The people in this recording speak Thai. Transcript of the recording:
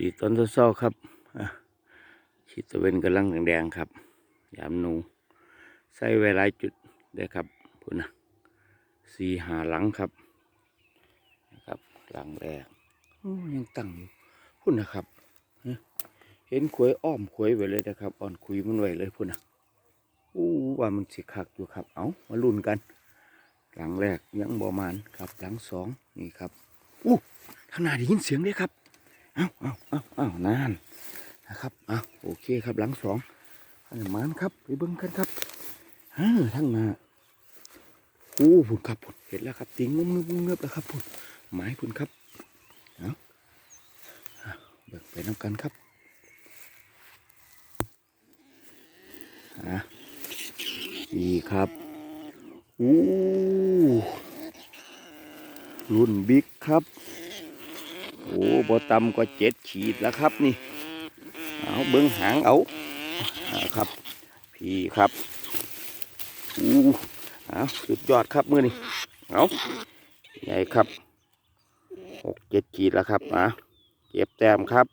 ดีตอนเช้าครับอะขีดตะเวนกำลังแดงๆครับ ยามหนู ใส่ไว้หลายจุดได้ครับพุ่นนะสี่หาหลังครับนะครับ หลังแรกยังตั้งอยู่พุ่นนะครับ เห็นขวยอ้อมขวยไว้เลยนะครับ อ่อนคุยมันไว้เลยพุ่นนะอู้ว่ามันสิคักอยู่ครับ เอามาลุ้นกัน หลังแรกยังบอมานครับ หลังสองนี่ครับอู้ข้างหน้าได้ยินเสียงเลยครับ เอาเอาเอาเอานานนะครับเอาโอเคครับหลังสองอันมานครับไปเบิ้งกันครับฮ่าทั้งนาโอ้พุ่นครับพุ่นเห็นแล้วครับติงงุ้มเงือบเงือบแล้วครับพุ่นไม้พุ่นครับเอาเอาเบิกไปน้ำกันครับอะดีครับอู้รุ่นบิ๊กครับ โอ้บอต่ำกว่าเจ็ดขีดแล้วครับนี่ เอาเบื้องหางเอาอ่าครับ พี่ครับอู้เอาสุดยอดครับมือนี่เอาใหญ่ครับหกเจ็ดขีดแล้วครับอะเก็บแต้มครับ